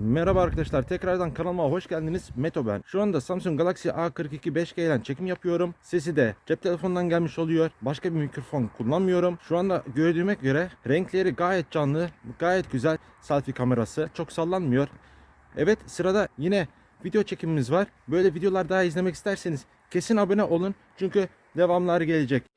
Merhaba arkadaşlar tekrardan kanalıma hoş geldiniz. Meto ben. Şu anda Samsung Galaxy A42 5G ile çekim yapıyorum. Sesi de cep telefonundan gelmiş oluyor. Başka bir mikrofon kullanmıyorum. Şu anda gördüğüme göre renkleri gayet canlı, gayet güzel selfie kamerası. Çok sallanmıyor. Evet sırada yine video çekimimiz var. Böyle videolar daha izlemek isterseniz kesin abone olun. Çünkü devamları gelecek.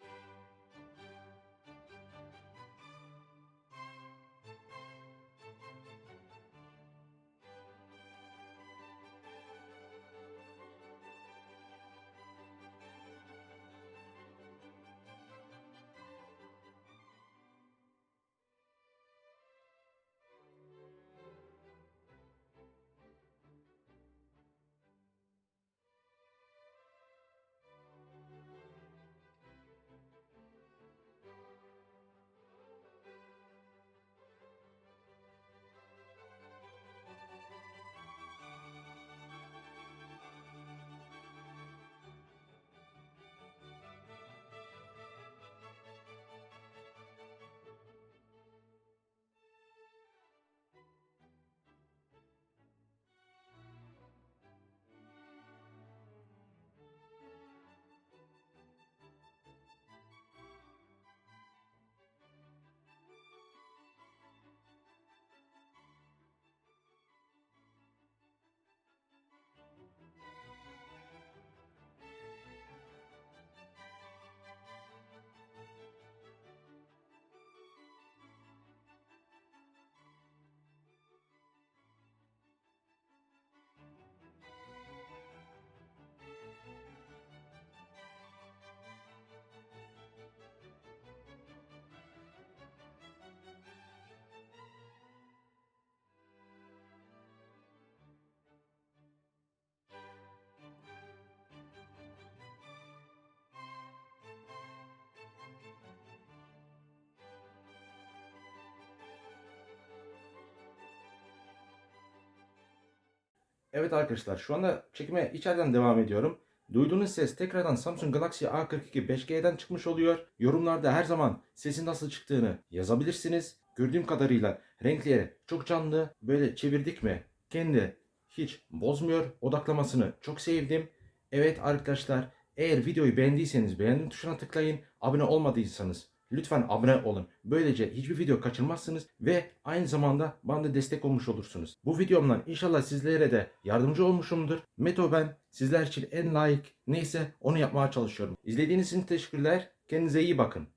Evet arkadaşlar şu anda çekime içeriden devam ediyorum. Duyduğunuz ses tekrardan Samsung Galaxy A42 5G'den çıkmış oluyor. Yorumlarda her zaman sesin nasıl çıktığını yazabilirsiniz. Gördüğüm kadarıyla renkleri çok canlı. Böyle çevirdik mi kendi hiç bozmuyor. Odaklamasını çok sevdim. Evet arkadaşlar eğer videoyu beğendiyseniz beğenin tuşuna tıklayın. Abone olmadıysanız lütfen abone olun. Böylece hiçbir video kaçırmazsınız ve aynı zamanda bana da destek olmuş olursunuz. Bu videomdan inşallah sizlere de yardımcı olmuşumdur. Meto ben sizler için en layık neyse onu yapmaya çalışıyorum. İzlediğiniz için teşekkürler. Kendinize iyi bakın.